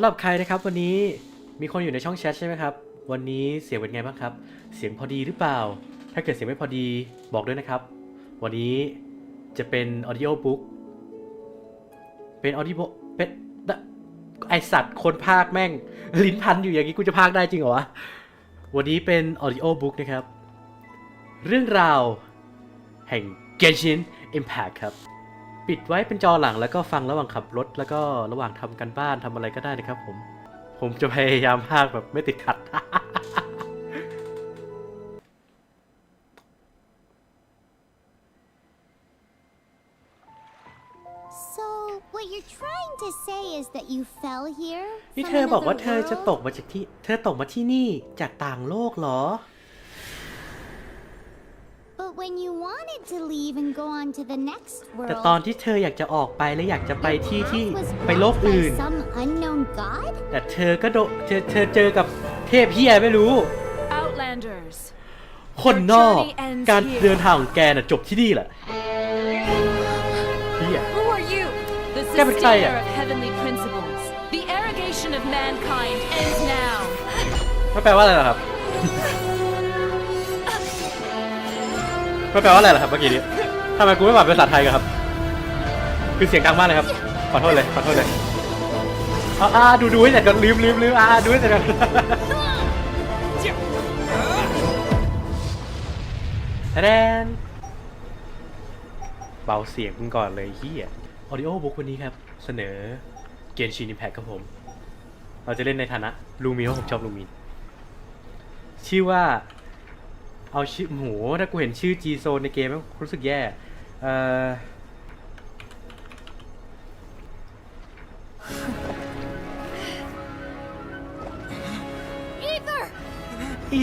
สำหรับใครนะครับ วันนี้มีคนอยู่ในช่องแชทใช่ไหมครับ วันนี้เสียงเป็นไงบ้างครับ เสียงพอดีหรือเปล่า ถ้าเกิดเสียงไม่พอดีบอกด้วยนะครับ วันนี้จะเป็น audio book เป็น audio book เป็นดไอสัตว์คนพากแม่ง ลิ้นพันอยู่อย่างนี้กูจะพากได้จริงเหรอวะ วันนี้เป็น audio book นะครับ เรื่องราวแห่ง Genshin Impact ครับ ปิดไว้เป็นจอหลังแล้วก็ฟังระหว่างขับรถ แล้วก็ระหว่างทำกันบ้านทำอะไรก็ได้นะครับผม ผมจะพยายามพากย์แบบไม่ติดขัด So, what you're trying to say is that you fell here? นี่ from เธอบอกว่า another เธอจะ world? ตกมาจากที่ เธอตกมาที่นี่จากต่างโลกเหรอ But when you wanted to leave and go on to the next แต่ world, ตอนที่เธออยากจะออกไปและอยากจะไป your ที่ที่ path was ไปโลก blocked by อื่น some unknown god? แต่เธอก็โดเธอเธอเจอกับเทพเฮียไม่รู้ Outlanders. คนนอก journey ends การ here เดินทางของแกน่ะจบที่นี่แหละเฮีย Who are you? The Kevin sustainer Kaya. of heavenly principles. The arrogation of mankind ends now. มันแปลว่าอะไรเหรอครับ มันแปลว่าอะไรเหรอครับเมื่อกี้นี้ทำไมกูไม่ปรับเป็นภาษาไทยกันครับ คือเสียงดังมากเลยครับ ขอโทษเลย ขอโทษเลยอ่าอ่าดูดูให้เสร็จก่อนลืมลืมลืมอ่าอ่าดูให้เสร็จก่อนแดนเบาเสียงมึงก่อนเลยเฮียออดิโอบุ๊กวันนี้ครับ เสนอเกนชินอิมแพคครับผม เราจะเล่นในฐานะลูมีนเพราะผมชอบลูมีนชื่อว่า เอาชื่อโหถ้ากูเห็นชื่อ G Zone ในเกมแล้วรู้สึกแย่ เอ่อ Ether! อี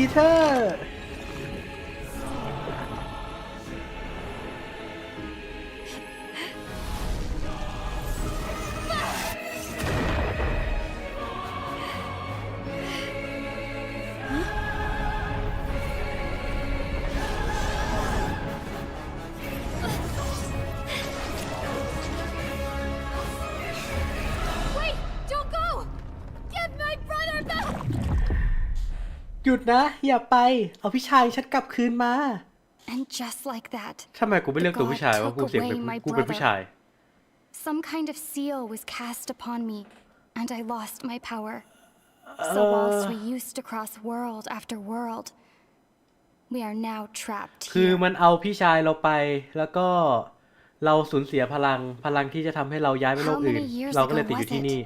หยุดนะ อย่าไป เอาพี่ชายฉันกลับคืนมา And just like that, ทำไมกูไม่เลือกตัวผู้ชายว่ากูเสียงเป็น away my กูเป็นผู้ชาย some kind of seal was cast upon me, and I lost my power. So whilst we used to cross world after world, we are now trapped คือ here. มันเอาพี่ชายเราไปแล้วก็เราสูญเสียพลังพลังที่จะทำให้เราย้ายไปโลก How อื่น many years เราก็เลย ago ติดอยู่ was ที่ it? นี่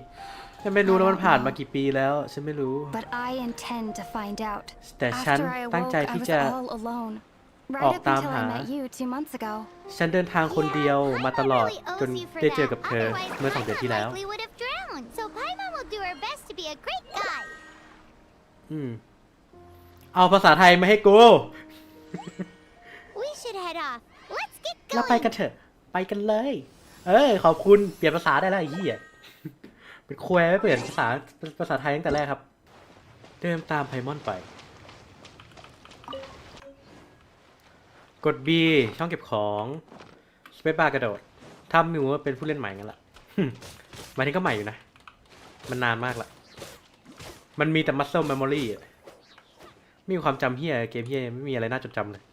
ฉันไม่รู้นะ I มัน don't ผ่านมา know. กี่ปีแล้ว ฉันไม่รู้ But I intend to find out. แต่ฉัน After I ตั้ง awoke, ใจ I ที่ was จะ all alone. อ Right อก up ตาม until หา I met you two months ago. ฉันเดินทางคนเดียว Yeah, มาตลอด Paimon really จน owes you for ได้เจอ that. กับเธอ Otherwise, เมื่อสองเดือนที่ Paimon แล้ว likely would have drowned. So Paimon will do her best to be a great guy. อืม เอาภาษาไทยมาให้กู We should head off. Let's get เราไป going. กันเถอะ ไปกันเลย เอ้ย ขอบคุณ เปลี่ยนภาษาได้แล้วไอ้เหี้ย เป็นควยไม่เปลี่ยนภาษาภาษาไทยตั้งแต่แรกครับ เดินตามไพมอนไป กด B ช่องเก็บของสเปซบาร์กระโดดทำมิวว่าเป็นผู้เล่นใหม่กันละมายถึงก็ใหม่อยู่นะ มันนานมากละ มันมีแต่ muscle memory อะไม่มีความจำเฮียเกมเฮียไม่มีอะไรน่าจดจำเลย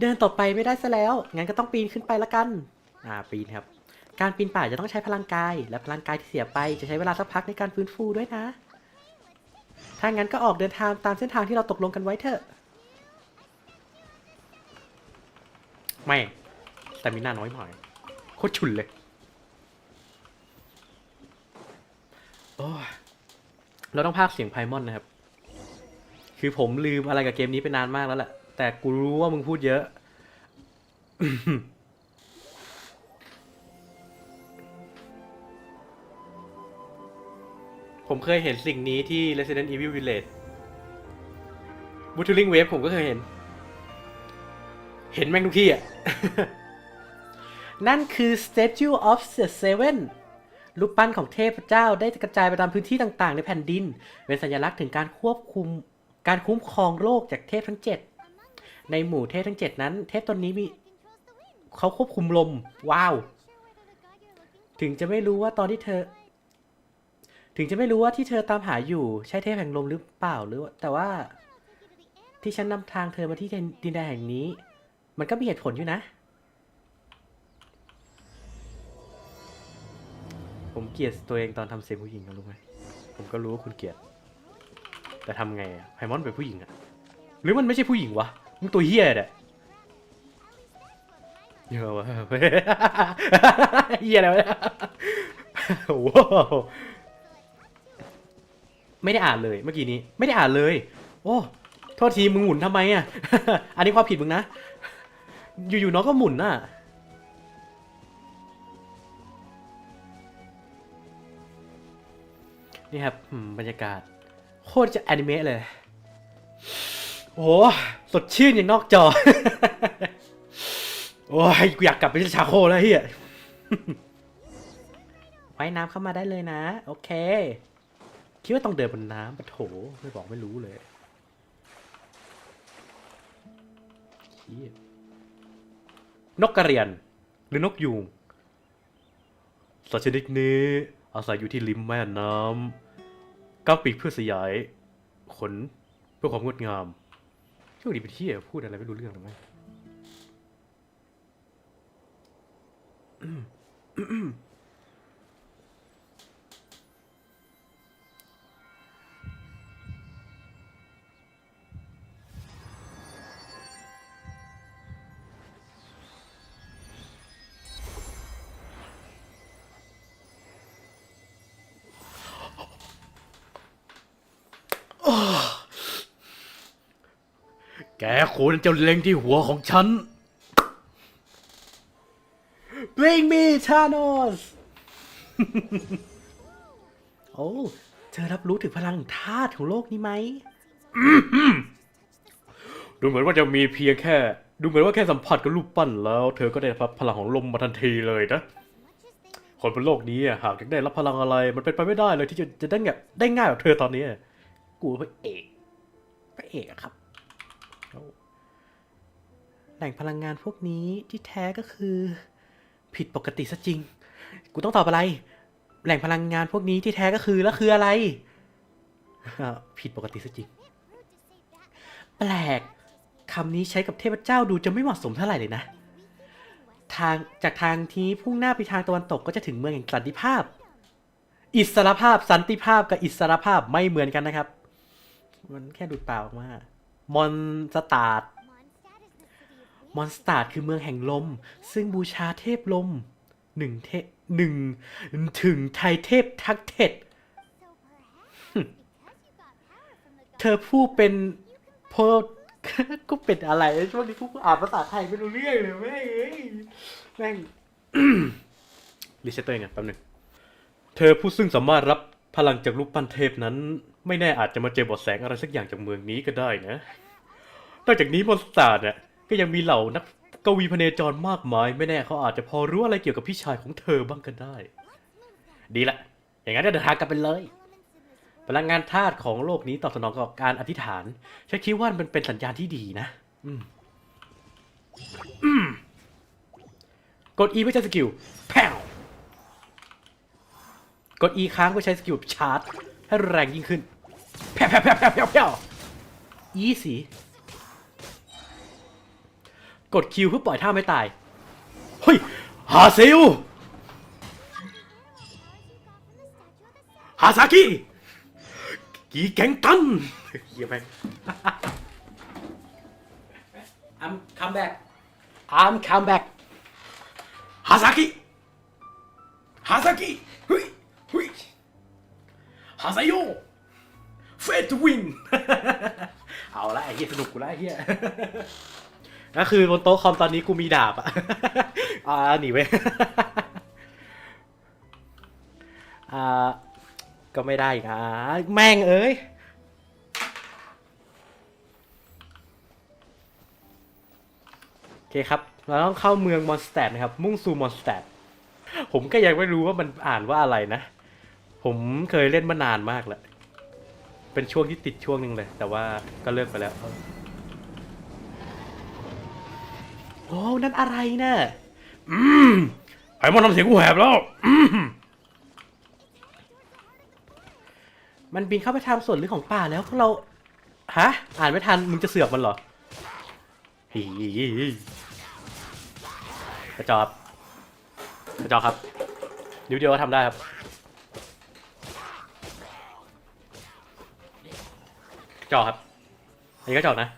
เดินต่อไปไม่ได้ซะแล้ว งั้นก็ต้องปีนขึ้นไปละกัน อ่า ปีนครับ การปีนป่ายจะต้องใช้พลังกาย และพลังกายที่เสียไปจะใช้เวลาสักพักในการฟื้นฟูด้วยนะ ถ้างั้นก็ออกเดินทางตามเส้นทางที่เราตกลงกันไว้เถอะ ไม่ แต่มีหน้าน้อยหน่อย โคตรฉุนเลย โอ้เราต้องพากเสียงไพมอนนะครับ คือผมลืมอะไรกับเกมนี้ไปนานมากแล้วแหละ แต่กูรู้ว่ามึงพูดเยอะ ผมเคยเห็นสิ่งนี้ที่ Resident Evil Village b u t t e r i n g Wave ผมก็เคยเห็น เห็นแม่งทุกที่อะ นั่นคือ Statue of the Seven รูปปั้นของเทพเจ้าได้กระจายไปตามพื้นที่ต่างๆ ในแผ่นดิน เป็นสัญลักษณ์ถึงการควบคุมการคุ้มครองโลกจากเทพทั้ง 7 ในหมู่เทพทั้ง 7 นั้น เทพตนนี้มีเขาควบคุมลม ว้าว ถึงจะไม่รู้ว่าตอนที่เธอ ถึงจะไม่รู้ว่าที่เธอตามหาอยู่ใช่เทพแห่งลมหรือเปล่าหรือว่าแต่ว่า ที่ฉันนำทางเธอมาที่ดินแดนแห่งนี้ มันก็มีเหตุผลอยู่นะ ผมเกลียดตัวเองตอนทำเสียงผู้หญิงนะรู้ไหมผมก็รู้ว่าคุณเกลียด แต่ทำไงอะไพมอนเป็นผู้หญิงอะหรือมันไม่ใช่ผู้หญิงวะมึงตัวเฮี้ยเด้ะเยอะวะเฮี้ยอะไรวะเนี่ยโอ้ ไม่ได้อ่านเลยเมื่อกี้นี้ไม่ได้อ่านเลย โอ้โทษทีมึงหมุนทำไมอะ อันนี้ความผิดมึงนะ อยู่ๆน้องก็หมุนน่ะนี่ครับบรรยากาศ โคตรจะแอนิเมะเลย โอ้สดชื่นอย่างนอกจอ โอ้ยกูอยากกลับไปที่ชาโคแล้วเฮียว่ายน้ำเข้ามาได้เลยนะ โอเค คิดว่าต้องเดินบนน้ำปะโถไม่บอกไม่รู้เลยชี้นกกระเรียน หรือนกยูงสัตว์ชนิดนี้อาศัยอยู่ที่ริมแม่น้ำก้าวปีกเพื่อสยายขนเพื่อความงดงามช่วงนี้เป็นที่พูดอะไรไม่รู้เรื่องหรือไม่ แกควรจะเล็งที่หัวของฉัน Bring me Thanos โอ้ เธอรับรู้ถึงพลังธาตุของโลกนี้ไหม ดูเหมือนว่าจะมีเพียงแค่ ดูเหมือนว่าแค่สัมผัสกับรูปปั้นแล้ว เธอก็ได้รับพลังของลมมาทันทีเลยนะ คนบนโลกนี้อะหากอยากได้รับพลังอะไร มันเป็นไปไม่ได้เลยที่จะจะได้แบบได้ง่ายแบบเธอตอนนี้ กูพระเอก พระเอกอะครับ แหล่งพลังงานพวกนี้ที่แท้ก็คือ ผิดปกติซะจริง กูต้องตอบอะไร แหล่งพลังงานพวกนี้ที่แท้ก็คือแล้วคืออะไร ผิดปกติซะจริง แปลกคำนี้ใช้กับเทพเจ้าดูจะไม่เหมาะสมเท่าไหร่เลยนะ ทางจากทางที่พุ่งหน้าไปทางตะวันตกก็จะถึงเมืองแห่งสันติภาพ อิสรภาพสันติภาพกับอิสรภาพไม่เหมือนกันนะครับ มันแค่ดูดเปล่าออกมามอนสตาร์ มอนสตาร์ดคือเมืองแห่งลม ซึ่งบูชาเทพลมหนึ่งเทหนึ่งถึงไทยเทพทักเทศเธอผู้เป็นโพก็เป็นอะไรช่วงนี้กูอ่านภาษาไทยไม่รู้เรื่องเลยแม่งเอ้ยแม่งรีเซ็ตตัวเองอะแป๊บหนึงเธอผู้ซึ่งสามารถรับพลังจากรูปปั้นเทพนั้น ไม่แน่อาจจะมาเจอบทแสงอะไรสักอย่างจากเมืองนี้ก็ได้นะนอกจากนี้มอนสตาร์ดเนี่ย ก็ยังมีเหล่านักกวีพเนจรมากมาย ไม่แน่เขาอาจจะพอรู้อะไรเกี่ยวกับพี่ชายของเธอบ้างก็ได้ ดีละ อย่างนั้นก็เดินทางกันไปเลย พลังงานธาตุของโลกนี้ตอบสนองกับการอธิษฐานฉันคิดว่ามันเป็นสัญญาณที่ดีนะ อืมอืมกด E เพื่อใช้สกิลแผ่วกด E ค้างเพื่อใช้สกิลชาร์จ ให้แรงยิ่งขึ้นแผ่วแผ่วแผ่วแผ่วแผ่วแผ่ว E สี กดคิวเพื่อปล่อยท่าไม่ตาย เฮ้ยฮาเซลฮาซากิกีแกงตันเฮียแม่ง I'm come back I'm come back ฮาซากิฮาซากิเฮ้ยเฮ้ยฮาซาโยเฟตวินเอาละไอ้เฮียสนุกกูละไอ้เฮีย ก็คือบนโต๊ะคอมตอนนี้กูมีดาบอะ อ่าหนีไปอ่าก็ไม่ได้อีกอะแม่งเอ้ยโอเคครับ เราต้องเข้าเมืองมอนสเตดนะครับ มุ่งสู่มอนสเตดผมก็ยังไม่รู้ว่ามันอ่านว่าอะไรนะ ผมเคยเล่นมานานมากแล้ว เป็นช่วงที่ติดช่วงหนึ่งเลย แต่ว่าก็เลิกไปแล้ว โอ้นั่นอะไรนะ่ะอืมไอ้มันทำเสียงกูแหบแล้วมันบินเข้าไปทางส่วนลึกของป่าแล้วพวกเรา ฮะ อ่านไม่ทัน มึงจะเสือกมันเหรอฮีกระจอบกระจอกครับนิ้วเดียวก็ทำได้ครับ กระจอกครับ อันนี้กระจอกนะ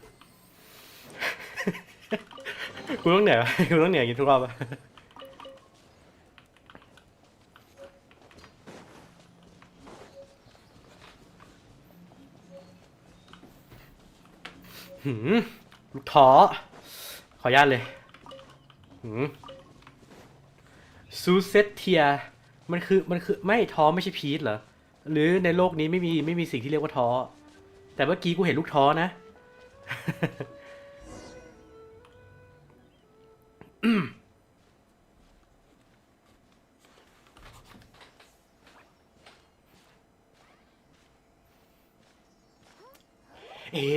กูต้องเหนื่อยวะกูต้องเหนื่อยอย่างนี้ทุกรอบอะหืมลูกท้อ ขออนุญาตเลยหืมซูเซตเทีย มันคือ มันคือ ไม่ท้อไม่ใช่พีทเหรอ หรือในโลกนี้ไม่มี ไม่มีสิ่งที่เรียกว่าท้อ แต่เมื่อกี้กูเห็นลูกท้อนะ เอ๋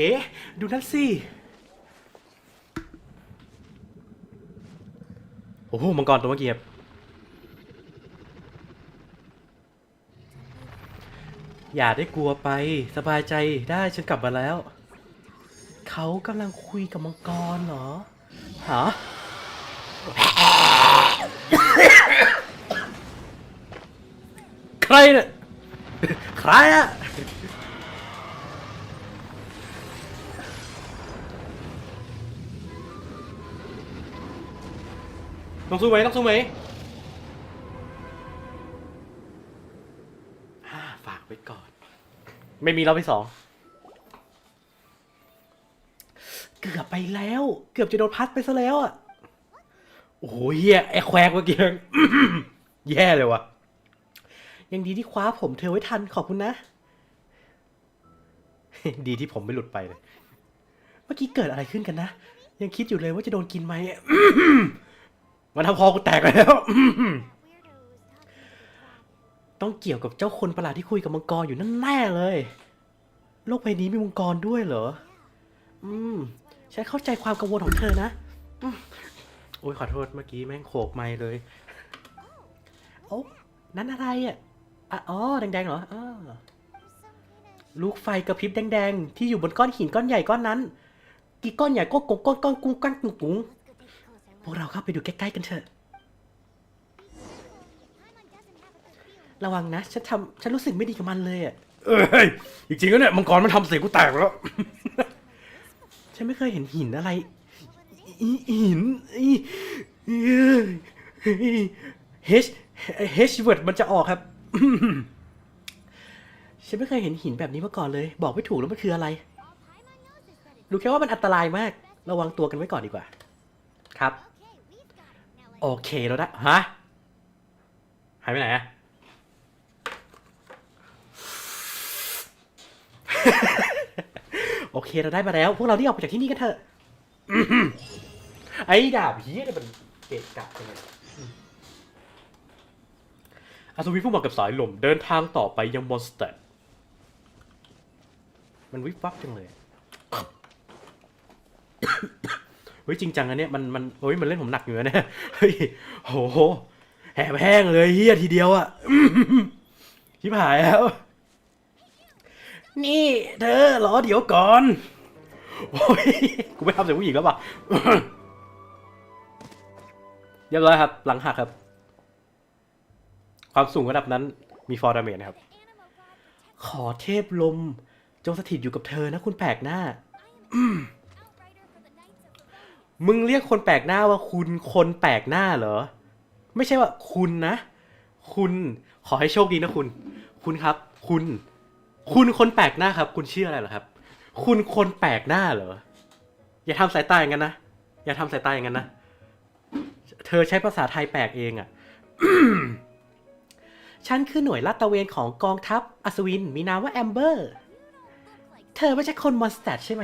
ดูนั่นสิ โอ้โห มังกรตัวเมื่อกี้ครับอย่าได้กลัวไปสบายใจได้ฉันกลับมาแล้ว เขากำลังคุยกับมังกรเหรอ ฮะ ใครเนี่ยใครอะต้องสู้ไหมต้องสู้ไหมอาฝากไว้ก่อน ไม่มีรอบที่สอง เกือบไปแล้ว เกือบจะโดนพัดไปซะแล้วอะ โอ้โหเฮียไอ้แควกเมื่อกี้แย่เลยวะยังดีที่คว้าผมเธอไว้ทันขอบคุณนะ ดีที่ผมไม่หลุดไปเลย เมื่อกี้เกิดอะไรขึ้นกันนะ ยังคิดอยู่เลยว่าจะโดนกินไหมมันทำคอกูแตกแล้ว ต้องเกี่ยวกับเจ้าคนประหลาดที่คุยกับมังกรอยู่นั่นแน่เลย โลกใบนี้มีมังกรด้วยเหรอ อืม ฉันเข้าใจความกังวลของเธอนะ โอ้ยขอโทษเมื่อกี้แม่งโขกไม่เลยโอ้นั่นอะไรอะอะอ๋อแดงๆเหรออ้าลูกไฟกระพริบแดงๆ ที่อยู่บนก้อนหินก้อนใหญ่ก้อนนั้น กี่ก้อนใหญ่ก็กงก้อนก้อนกุ้งก้อนกุ้งกุ้งพวกเราเข้าไปดูใกล้ๆกันเถอะ ระวังนะ ฉันทำฉันรู้สึกไม่ดีกับมันเลยอะเอ้ยจริงๆแล้วเนี่ยมังกรมันทำเสียงกูแตกแล้ว ฉันไม่เคยเห็นหินอะไร อีหินอีเฮชเฮชเวิร์ดมันจะออกครับ ฉันไม่เคยเห็นหินแบบนี้มาก่อนเลย บอกไม่ถูกแล้วมันคืออะไร รู้แค่ว่ามันอันตรายมาก ระวังตัวกันไว้ก่อนดีกว่า ครับ โอเคแล้วนะฮะ หายไปไหนอะโอเคเราได้มาแล้ว พวกเราที่ออกไปจากที่นี่กันเถอะ ไอ้ดาบเฮียเนี่ยมันเกะกะจังเลยอาสวิผู้มากับสายลมเดินทางต่อไปยังมอนสเตอร์มันวิบวับจังเลย เฮ้ยจริงจังอันเนี้ยมันมันเฮ้ยมันเล่นผมหนักอยู่นะเนี่ยเฮ้ยโหแหบแห้งเลยเฮียทีเดียวอะชิบหายแล้ว นี่ เธอรอเดี๋ยวก่อน โอ้ยกูไม่ทำเสียงผู้หญิงแล้วป่ะ เรียบร้อยครับ หลังหักครับ ความสูงระดับนั้นมีฟอร์ดาเมจนะครับ ขอเทพลม จงสถิตอยู่กับเธอนะคุณแปลกหน้า มึงเรียกคนแปลกหน้าว่าคุณคนแปลกหน้าเหรอ ไม่ใช่ว่าคุณนะ คุณขอให้โชคดีนะคุณ คุณครับ คุณ คุณคนแปลกหน้าครับ คุณชื่ออะไรเหรอครับ คุณคนแปลกหน้าเหรอ อย่าทำสายตาอย่างนั้นนะ อย่าทำสายตาอย่างนั้นนะ เธอใช้ภาษาไทยแปลกเองอะ่ะฉันคือหน่วยลาดตระเวนของกองทัพอัศวิน มีนามว่าแอมเบอร์ เธอไม่ใช่คนมอนสเตดใช่ไหม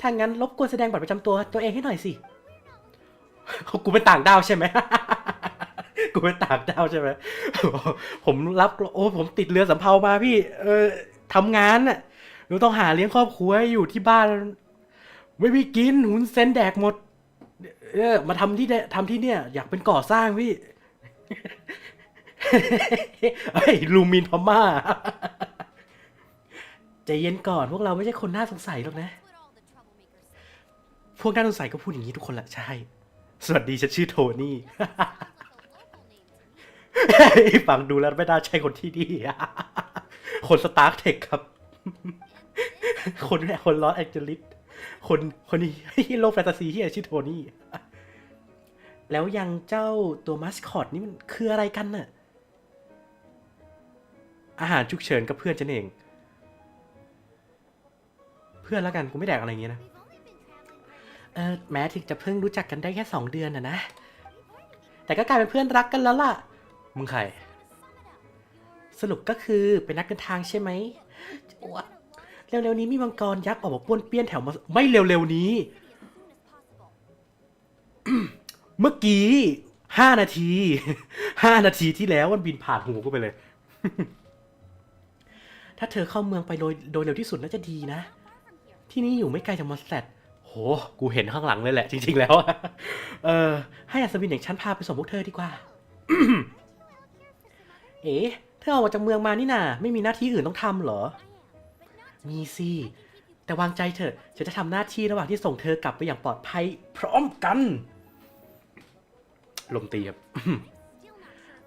ถ้างั้นรบกวนแสดงบัตรประจำตัวตัวเองให้หน่อยสิ กูเป็นต่างดาวใช่ไหม กูเป็นต่างดาวใช่ไหม ผมรับโอ้ผมติดเรือสำเภามาพี่ เออทำงานน่ะหนูต้องหาเลี้ยงครอบครัวอยู่ที่บ้าน ไม่มีกินหุนเซนแดกหมด เออมาทำที่เนี่ยทำที่เนี่ย อยากเป็นก่อสร้างพี่เฮ้ลูมินพม่าใจเย็นก่อน พวกเราไม่ใช่คนน่าสงสัยหรอกนะ พวกน่าสงสัยก็พูดอย่างนี้ทุกคนแหละใช่ สวัสดีฉันชื่อโทนี่ฟังดูแล้วไม่น่าใช่คนที่นี่คนสตาร์คเทคครับ คนแรกคนลอสแองเจลิส คนคนนี้โลกแฟนตาซีที่ชื่อโทนี่ แล้วยังเจ้าตัวมัสคอตนี่มันคืออะไรกันน่ะ อาหารฉุกเฉินกับเพื่อนฉันเอง เพื่อนแล้วกันกูไม่แดกอะไรอย่างเงี้ยนะ เออแม้ถึงจะเพิ่งรู้จักกันได้แค่สองเดือนน่ะนะ แต่ก็กลายเป็นเพื่อนรักกันแล้วล่ะ มึงใคร สรุปก็คือเป็นนักเดินทางใช่ไหมว เร็วๆนี้มีมังกรยักษ์ออกมาป้วนเปี้ยนแถวมาไม่เร็วๆนี้ เมื่อกี้ห้านาทีห้านาทีที่แล้วมันบินผ่านหูกูไปเลย ถ้าเธอเข้าเมืองไปโดยโดยเร็วที่สุดน่าจะดีนะ ที่นี่อยู่ไม่ไกลจากมอสแซดโห กูเห็นข้างหลังเลยแหละ จริง ๆ แล้ว เออ ให้อัศวินอย่างฉันพาไปส่งพวกเธอดีกว่า เอ๋เธอออกมาจากเมืองมานี่นาไม่มีหน้าที่อื่นต้องทำเหรอ มีสิแต่วางใจเถอะฉันจะทำหน้าที่ระหว่างที่ส่งเธอกลับไปอย่างปลอดภัยพร้อมกัน ลมตีครับ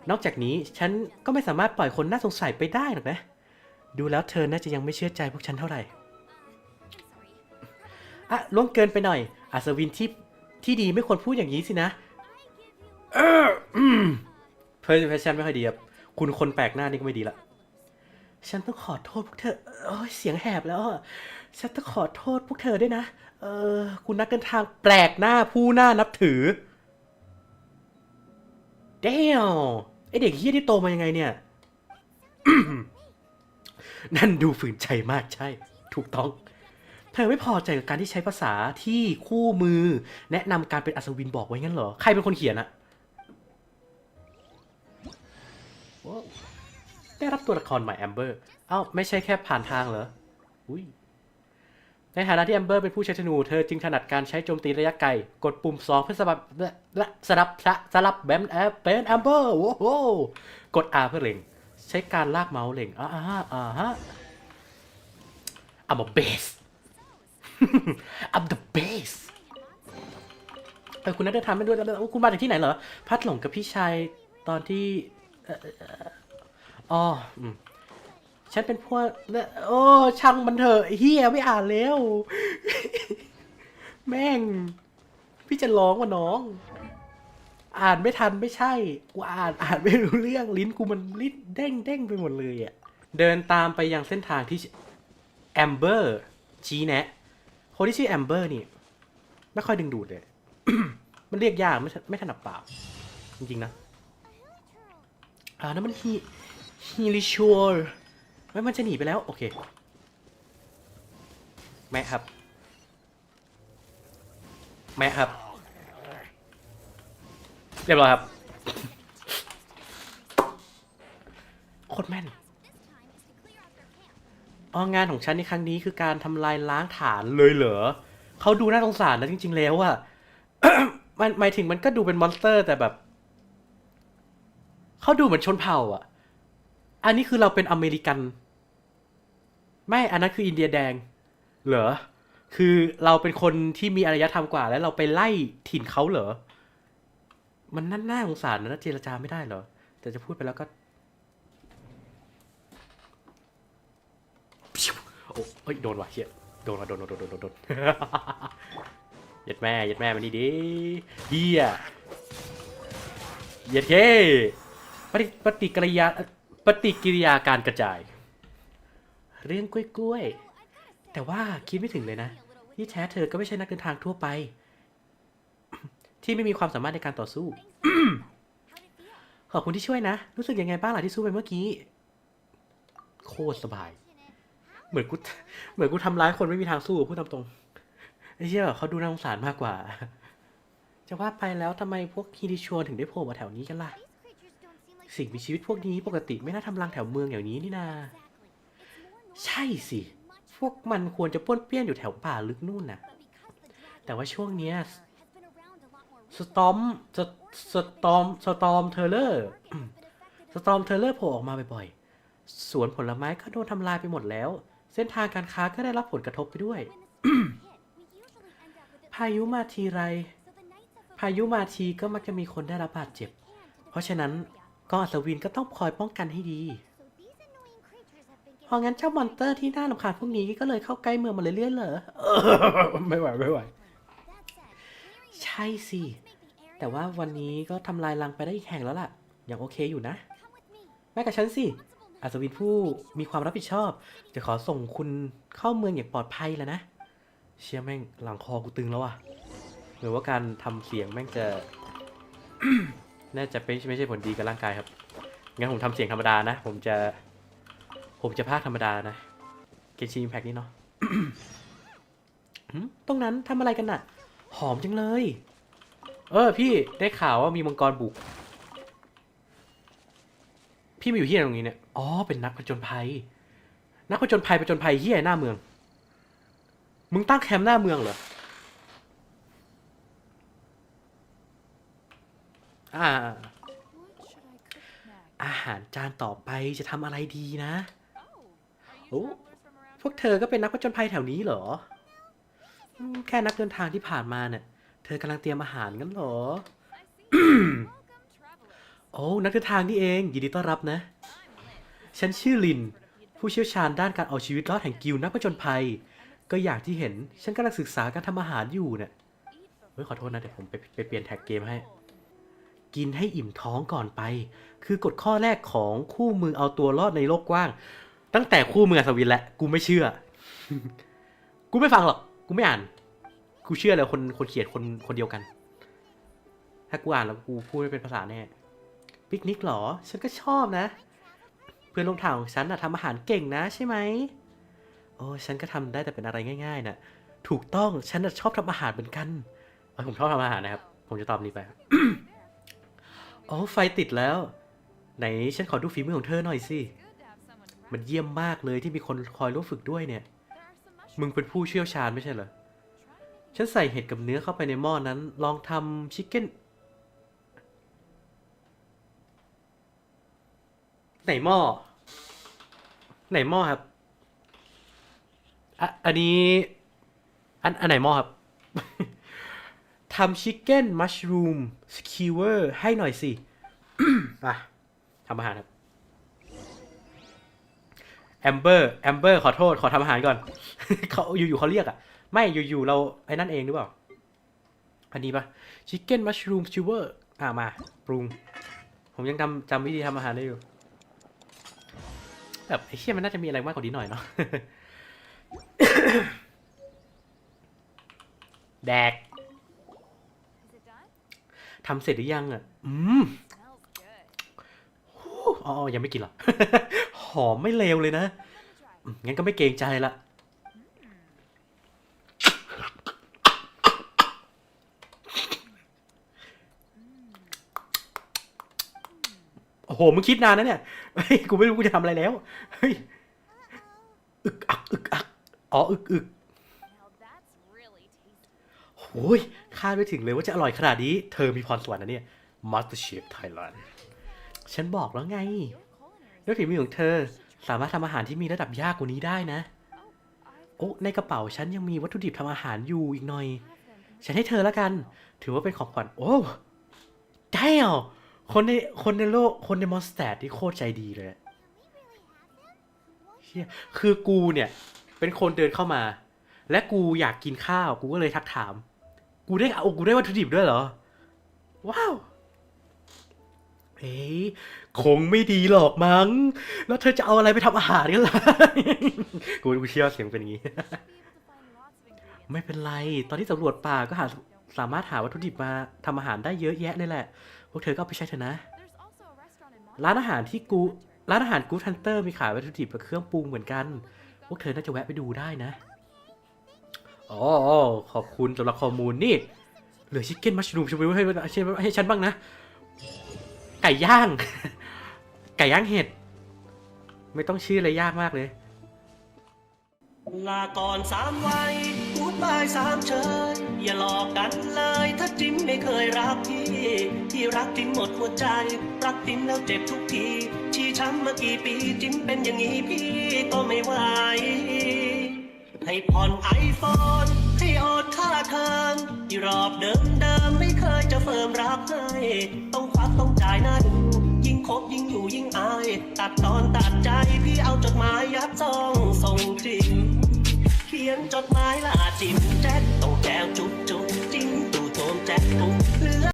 นอกจากนี้ฉันก็ไม่สามารถปล่อยคนน่าสงสัยไปได้หรอกนะ ดูแล้วเธอน่าจะยังไม่เชื่อใจพวกฉันเท่าไหร่อะล่วงเกินไปหน่อย อัศวินที่ที่ดีไม่ควรพูดอย่างนี้สินะ เอออืมเพอร์เพชันไม่ค่อยดีครับ คุณคนแปลกหน้านี่ก็ไม่ดีละ ฉันต้องขอโทษพวกเธอ โอ้ยเสียงแหบแล้วอะฉันต้องขอโทษพวกเธอด้วยนะ เออ คุณนักเดินทางแปลกหน้าผู้หน้านับถือ เดวไอเด็กเฮี้ยที่โตมายังไงเนี่ย นั่นดูฝืนใจมากใช่ ถูกต้อง เธอไม่พอใจกับการที่ใช้ภาษาที่คู่มือ แนะนำการเป็นอัศวินบอกไว้งั้นเหรอ ใครเป็นคนเขียนอะ ได้รับตัวละครใหม่แอมเบอร์ เอ้าไม่ใช่แค่ผ่านทางเหรอ อุ้ย ในฐานะที่แอมเบอร์เป็นผู้ใช้ธนู เธอจึงถนัดการใช้โจมตีระยะไกล กดปุ่ม2เพื่อสลับและสลับสะสลับแบมแอปเป็นแอมเบอร์โอ้โหกด R เพื่อเล็ง ใช้การลากเมาส์เล็งอ่าฮะอ่าฮะ I'm a base I'm the base เออคุณนัทเดินทางไม่ด้วยแล้วคุณมาจากที่ไหนเหรอ พัดหลงกับพี่ชายตอนที่ อ๋ออืมฉันเป็นพวกโอ้ช่างมันเถอะเฮียไม่อ่านแล้ว แม่ง พี่จะร้องว่ะน้อง อ่านไม่ทันไม่ใช่กูอ่านอ่านไม่รู้เรื่องลิ้นกูมันลิ้นเด้งเด้งไปหมดเลยอะ เดินตามไปยังเส้นทางที่แอมเบอร์ชี้แนะ คนที่ชื่อแอมเบอร์นี่ ไม่ค่อยดึงดูดเลย มันเรียกยากไม่ไม่ถนัดปากจริงๆนะ อ่านั่นมันฮี ฮีลิชัวร์ไม่มันจะหนีไปแล้ว โอเค แม่ครับ แม่ครับ เรียบร้อยครับ โคตรแม่นอ๋องานของฉันในครั้งนี้คือการทำลายล้างฐานเลยเหรอเขาดูน่าสงสารนะจริง ๆ แล้วอะมันหมายถึงมันก็ดูเป็นมอนสเตอร์แต่แบบ เขาดูเหมือนชนเผ่าอะ อันนี้คือเราเป็นอเมริกัน ไม่อันนั้นคืออินเดียแดง เหรอ คือเราเป็นคนที่มีอารยธรรมกว่า แล้วเราไปไล่ถิ่นเขาเหรอ มันน่าน่าสงสารนะเจรจาไม่ได้เหรอ แต่จะพูดไปแล้วก็โอ้เฮ้ยโดนว่ะเฮียโดนว่ะโดนโดนโดนโดนโดนโดนยัดแม่เยัดแม่มันนี่ดิเฮียเยัดเคปฏิปฏิกิริยา ฏิกิริยาการกระจาย เรื่องกล้วยๆ แต่ว่าคิดไม่ถึงเลยนะ ที่แท้เธอก็ไม่ใช่นักเดินทางทั่วไป ที่ไม่มีความสามารถในการต่อสู้ ขอบคุณที่ช่วยนะ รู้สึกยังไงบ้างล่ะที่สู้ไปเมื่อกี้ โคตรสบาย เหมือนกูเหมือนกูทำร้ายคนไม่มีทางสู้พูดตามตรงไอ้เชี่ยเขาดูน่าสงสารมากกว่า จะว่าไปแล้วทำไมพวกฮีดิชวนถึงได้โผล่มาแถวนี้กันล่ะ สิ่งมีชีวิตพวกนี้ปกติไม่น่าทำรังแถวเมืองอย่างนี้นี่นา ใช่สิ พวกมันควรจะป้วนเปี้ยนอยู่แถวป่าลึกนู่นน่ะ แต่ว่าช่วงเนี้ยสตอมสสตอมสตอมเทเลอร์สตอมเทเลอร์โผล่ออกมาบ่อยๆ สวนผลไม้ก็โดนทำลายไปหมดแล้ว เส้นทางการค้าก็ได้รับผลกระทบไปด้วย พายุมาทีไร พายุมาทีก็มักจะมีคนได้รับบาดเจ็บ เพราะฉะนั้น กองอัศวินก็ต้องคอยป้องกันให้ดีเพราะงั้นเจ้ามอนเตอร์ที่น่ารำคาญพวกนี้ก็เลยเข้าใกล้เมืองมาเรื่อยๆเหรอไม่ไหวไม่ไหว ใช่สิ แต่ว่าวันนี้ก็ทำลายรังไปได้อีกแห่งแล้วล่ะยังโอเคอยู่นะ แม่กับฉันสิ อัศวินผู้มีความรับผิดชอบ จะขอส่งคุณเข้าเมืองอย่างปลอดภัยแล้วนะ เชี่ยแม่งหลังคอกูตึงแล้วอะหรือว่าการทำเสียงแม่งจะ น่าจะเป็นไม่ใช่ผลดีกับร่างกายครับ งั้นผมทำเสียงธรรมดานะ ผมจะ ผมจะพากธรรมดานะ เกชีอิมแพกนี่เนาะหืมตรงนั้นทำอะไรกันน่ะ หอมจังเลย เออ พี่ได้ข่าวว่ามีมังกรบุก พี่มาอยู่ที่ไหนตรงนี้เนี่ย อ๋อ เป็นนักผจญภัย นักผจญภัยผจญภัยเฮียหน้าเมือง มึงตั้งแคมป์หน้าเมืองเหรอ อ่า อาหารจานต่อไปจะทำอะไรดีนะ โอ้พวกเธอก็เป็นนักผจญภัยแถวนี้เหรออืมแค่นักเดินทางที่ผ่านมาเนี่ย เธอกำลังเตรียมอาหารงั้นเหรอ โอ้นักเดินทางนี่เอง ยินดีต้อนรับนะ ฉันชื่อลิน ผู้เชี่ยวชาญด้านการเอาชีวิตรอดแห่งกิลด์นักผจญภัย ก็อย่างที่เห็น ฉันกำลังศึกษาการทำอาหารอยู่เนี่ยเฮ้ยขอโทษนะ เดี๋ยวผมไปไปเปลี่ยนแท็กเกมให้ กินให้อิ่มท้องก่อนไป คือกฎข้อแรกของคู่มือเอาตัวรอดในโลกกว้าง ตั้งแต่คู่มืออัศวินแหล้วกูไม่เชื่อ กูไม่ฟังหรอก กูไม่อ่าน กูเชื่อเลยคนคนเขียนคนคนเดียวกัน ถ้ากูอ่านแล้วกูพูดไม่เป็นภาษาแน่ปิกนิกเหรอ ฉันก็ชอบนะ เพื่อนร่วมทางของฉันน่ะทำอาหารเก่งนะใช่ไหมโอ้ฉันก็ทำได้แต่เป็นอะไรง่ายๆน่ะ ถูกต้องฉันน่ะชอบทำอาหารเหมือนกันผมชอบทำอาหารนะครับ ผมจะตอบนี้ไป อ๋อ ไฟติดแล้ว ไหนฉันขอดูฝีมือของเธอหน่อยสิ มันเยี่ยมมากเลยที่มีคนคอยร่วมฝึกด้วยเนี่ย มึงเป็นผู้เชี่ยวชาญไม่ใช่เหรอ ฉันใส่เห็ดกับเนื้อเข้าไปในหม้อนนั้น ลองทำชิคเก้น ไหนหม้อ ไหนหม้อครับอะอันนี้ อัน อันไหนหม้อครับ ทำชิคเก้นมัชรูมสคิวเวอร์ให้หน่อยสิอะทำอาหารครับแอมเบอร์แอมเบอร์ขอโทษขอทำอาหารก่อน เขาอยู่ๆเขาเรียกอะ ไม่อยู่ๆเราไอ้นั่นเองหรือเปล่า อันนี้ปะชิคเก้นมัชรูมชิวเวอร์อะมา ปรุง ผมยังจำจำวิธีทำอาหารได้อยู่ แบบไอ้เชี่ยมันน่าจะมีอะไรมากกว่านี้หน่อยเนาะแดก ทำเสร็จหรือยังอะ อืมอ๋อ ยังไม่กินหรอ หอมไม่เลวเลยนะอืมงั้นก็ไม่เกรงใจละ โอ้โห มึงคิดนานนะเนี่ย เฮ้ย กูไม่รู้กูจะทำอะไรแล้ว เฮ้ย อึกอัก อึกอัก อ๋อ อึกอึก โอ้ยคาดไม่ถึงเลยว่าจะอร่อยขนาดนี้ เธอมีพรสวรรค์นะเนี่ย Masterchef Thailand ฉันบอกแล้วไงด้วยฝีมือของเธอสามารถทำอาหารที่มีระดับยากกว่านี้ได้นะ โอ้ในกระเป๋าฉันยังมีวัตถุดิบทำอาหารอยู่อีกหน่อย ฉันให้เธอแล้วกัน ถือว่าเป็นของขวัญโอ้ได้เหรอคนในคนในโลกคนในมอสแตดที่โคตรใจดีเลยเชี่ยคือกูเนี่ย เป็นคนเดินเข้ามา และกูอยากกินข้าว กูก็เลยทักถาม กูได้เอากูได้วัตถุดิบด้วยเหรอ ว้าวเฮ้ยคงไม่ดีหรอกมั้ง แล้วเธอจะเอาอะไรไปทำอาหารกันล่ะ กูกูเชื่อเสียงเป็นอย่างนี้ ไม่เป็นไร ตอนที่สำรวจป่าก็หาสามารถหาวัตถุดิบมาทำอาหารได้เยอะแยะเลยแหละ พวกเธอก็เอาไปใช้เถอะนะ ร้านอาหารที่กู ร้านอาหารกูทันเตอร์มีขายวัตถุดิบกับเครื่องปรุงเหมือนกัน พวกเธอน่าจะแวะไปดูได้นะ อ๋อขอบคุณสำหรับข้อมูลนี่ เหลือชิคเก้นมัชรูมชวิวให้ให้ให้ฉันบ้างนะ ไก่ย่าง ไก่ย่างเห็ด ไม่ต้องชื่ออะไรยากมากเลย ลาก่อนสามวัยหัวบ่ายสามเชยอย่าหลอกกันเลย ถ้าจิ้มไม่เคยรักพี่พี่รักจิ้มหมดหัวใจ รักจิ้มแล้วเจ็บทุกทีชี้ช้ำมากี่ปีจิ้มเป็นอย่างนี้พี่ก็ไม่ไหว ให้ผ่อนไอโฟนให้อดค่าเทอมที่รอบเดิมเดิมไม่เคยจะเฟิร์มรับให้ ต้องควักต้องจ่ายหน้าดู ยิ่งคบยิ่งอยู่ยิ่งอาย ตัดตอนตัดใจพี่เอาจดหมายยัดซองส่งกลิ่นเขียนจดหมายลาจิมแจ๊กต้องแก้วจุ๊บจุ๊บจิ้งตูโทมแจ็คปุ๊บเหลือ